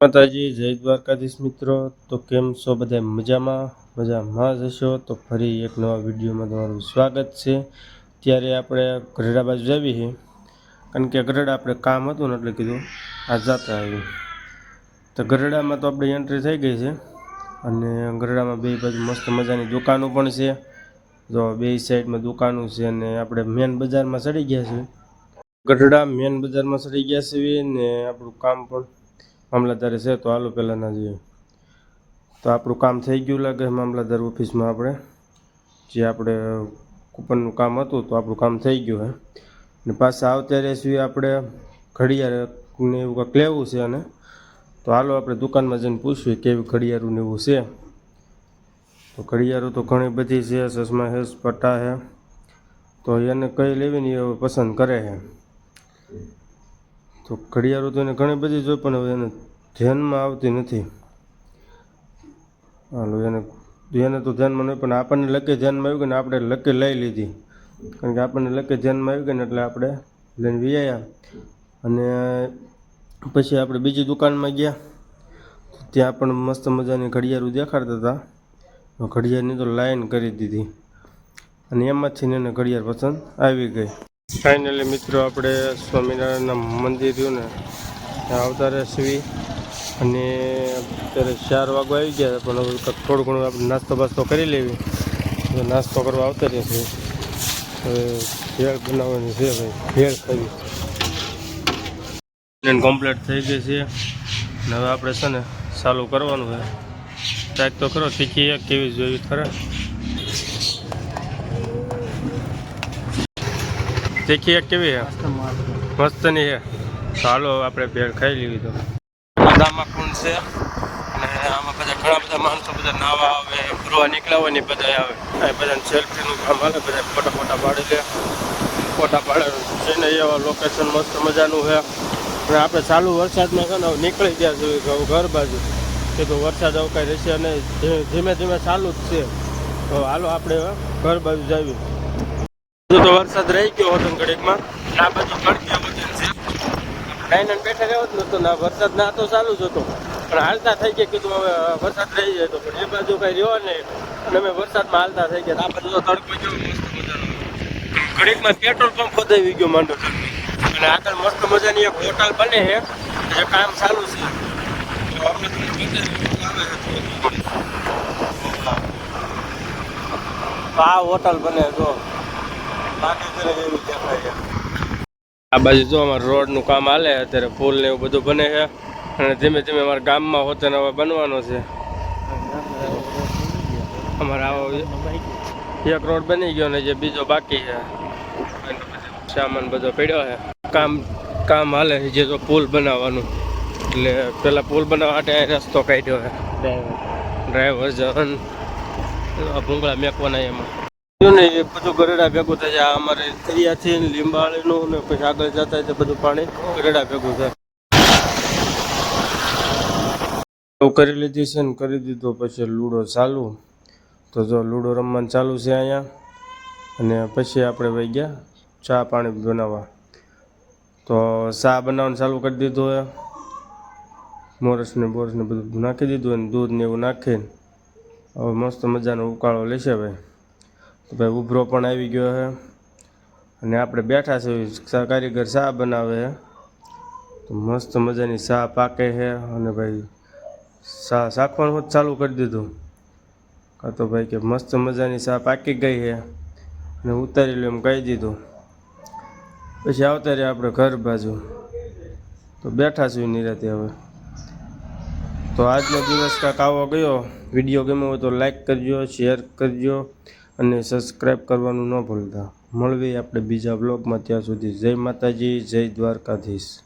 માતાજી, જય દ્વારકાધીશ મિત્રો. તો કેમ છો બધા? મજામાં? મજામાં જ હશો? તો ફરી એક નવા વિડીયોમાં તમારું સ્વાગત છે. ત્યારે આપણે ગઢડા બાજુ જાવી છે કારણ કે ગઢડા આપણે કામ હતું ને એટલે કીધું આ જાતા આવ્યું તો ગઢડામાં તો આપણે એન્ટ્રી થઈ ગઈ છે. અને ગઢડામાં બે બાજુ મસ્ત મજાની દુકાનો પણ છે. તો બે સાઈડમાં દુકાનો છે અને આપણે મેન બજારમાં ચડી ગયા છે ગઢડા મેન બજારમાં ચડી ગયા છીએ ને આપણું કામ પણ મામલતદારે છે, તો હાલો પહેલાંના જે તો આપણું કામ થઈ ગયું લાગે મામલતદાર ઓફિસમાં આપણે. જે આપણે કૂપનનું કામ હતું, તો આપણું કામ થઈ ગયું હે ને પાછા આવતા રહેશું આપણે ઘડિયાળ ને એવું કંઈક લેવું છે અને તો હાલો આપણે દુકાનમાં જઈને પૂછવી કેવી ઘડિયાળું એવું છે. તો ઘડિયાળો તો ઘણી બધી છે, ચશ્મા છે પટ્ટા છે. તો એને કઈ લેવી ને એ પસંદ કરે છે. તો ઘડિયાળો તો એને ઘણી બધી જોઈ, પણ હવે એને ધ્યાનમાં આવતી નથી. હાલો એને તો ધ્યાનમાં નહીં પણ આપણને લકે ધ્યાનમાં આવ્યું કે ને આપણે લકે લઈ લીધી. કારણ કે આપણને લકે ધ્યાનમાં આવ્યું કે ને એટલે આપણે લઈને વી અને પછી આપણે બીજી દુકાનમાં ગયા. ત્યાં પણ મસ્ત મજાની ઘડિયાળો દેખાડતા હતા. ઘડિયાળની તો લાઈન કરી દીધી. અને એમાંથી એને ઘડિયાળ પસંદ આવી ગઈ. ફાઇનલી મિત્રો, આપણે સ્વામિનારાયણના મંદિર રહ્યું ને આવતા રહેશવી અને અત્યારે ચાર વાગવા આવી ગયા પણ થોડું ઘણું આપણે નાસ્તો બાસ્તો કરી લેવી. નાસ્તો કરવા આવતા રહેશે હવે ભેળ બનાવવાની છે ભાઈ ભેળ ખાવી. કમ્પ્લીટ થઈ ગઈ છે. ને હવે આપણે છે ને ચાલુ કરવાનું છે. ટ્રાક તો કરો એક કેવી જોઈ ખરા. એક કેવી છે? મસ્તની છે. ચાલો આપણે ભેળ ખાઈ લેવી તો. બધામાં કુંડ છે. અને આમાં બધા ઘણા બધા માણસો બધા નાવા આવે ફરવા નીકળ્યા હોય ને બધા આવે. એ બધા સેલ્ફીનું કામ આવે બધા ફોટા ફોટા પાડી લે. ફોટા પાડે જઈને એવા લોકેશન મસ્ત મજાનું છે. અને આપણે ચાલુ વરસાદમાં છે ને નીકળી ગયા હવે ઘર બાજુ. કે તો વરસાદ આવું કાંઈ રહેશે નહીં. ધીમે- ધીમે ચાલુ જ છે. તો હાલો આપણે ઘર બાજુ જાવી. તો વરસાદ રહી ગયો હતો ઘડીકમાં. આ બાજુ કડકિયા લાઈન બેઠા રહેવું જ નતો ના, વરસાદ ના તો ચાલુ જ હતો. પણ હાલતા થઈ ગયા, કીધું હવે વરસાદ રહી જાય તો પણ એ બાજુ કઈ રહ્યો નહીં. અને અમે વરસાદમાં હાલતા થઈ ગયા. આ બાજુ તડકો જેવો મસ્ત મજાનો ઘડીકમાં પેટ્રોલ પંપ ખોદાવી ગયો માંડો અને આગળ મસ્ત મજાની એક હોટલ બને છે, જે કામ ચાલુ છે. તો. આ હોટલ બને જો. બાકી કરે એવી દેખાય આ બાજુ જો અમારે રોડનું કામ હાલે અત્યારે પુલ ને એવું બધું બને છે. અને ધીમે ધીમે અમારા ગામમાં હોતે હવે બનવાનો છે. અમારે આવો એક રોડ બની ગયો ને જે બીજો બાકી છે. સામાન બધો પડ્યો છે. કામ કામ હાલે છે જે તો પુલ બનાવવાનું. એટલે પેલા પુલ બનાવવા માટે રસ્તો કાઢ્યો છે. ડ્રાઈવર જન ભૂંગળા મેકવાના એમાં. ને એ બધું ગરડા ભેગું થાય છે. આ અમારે તરિયાથી લીંબાળીનું ને પછી આગળ જતા છે બધું પાણી. ગરડા ભેગું થાય. કરી લીધી છે ને કરી દીધો, પછી લૂડો ચાલુ. તો જો લૂડો રમવાનું ચાલુ છે અહીંયા. અને પછી આપણે વહી ગયા ચા પાણી બનાવવા. તો ચા બનાવવાનું ચાલુ કરી દીધું ને બોરસ ને બધું નાખી દીધું અને દૂધ ને એવું નાખીને. હવે મસ્ત મજાનો ઉકાળો લેશે ભાઈ. તો ભાઈ ઉભરો પણ આવી ગયો છે. અને આપણે બેઠા છે કારીગર શાહ બનાવે છે. તો મસ્ત મજાની શાહ પાકે છે અને ભાઈ શાહ જ ચાલુ કરી દીધું. કાં તો ભાઈ કે મસ્ત મજાની શાહ પાકી ગઈ છે અને ઉતારી લો એમ કહી દીધું. પછી આવતા રહ્યા આપણે ઘર બાજુ. તો બેઠા છું નિરાતે હવે. તો આજનો દિવસ કાંક આવો ગયો. વીડિયો ગમ્યો હોય તો લાઈક કરજો, શેર કરજો. અને સબસ્ક્રાઈબ કરવાનું ન ભૂલતા. મળવી આપણે બીજા બ્લોગમાં ત્યાં સુધી જય માતાજી, જય દ્વારકાધીશ.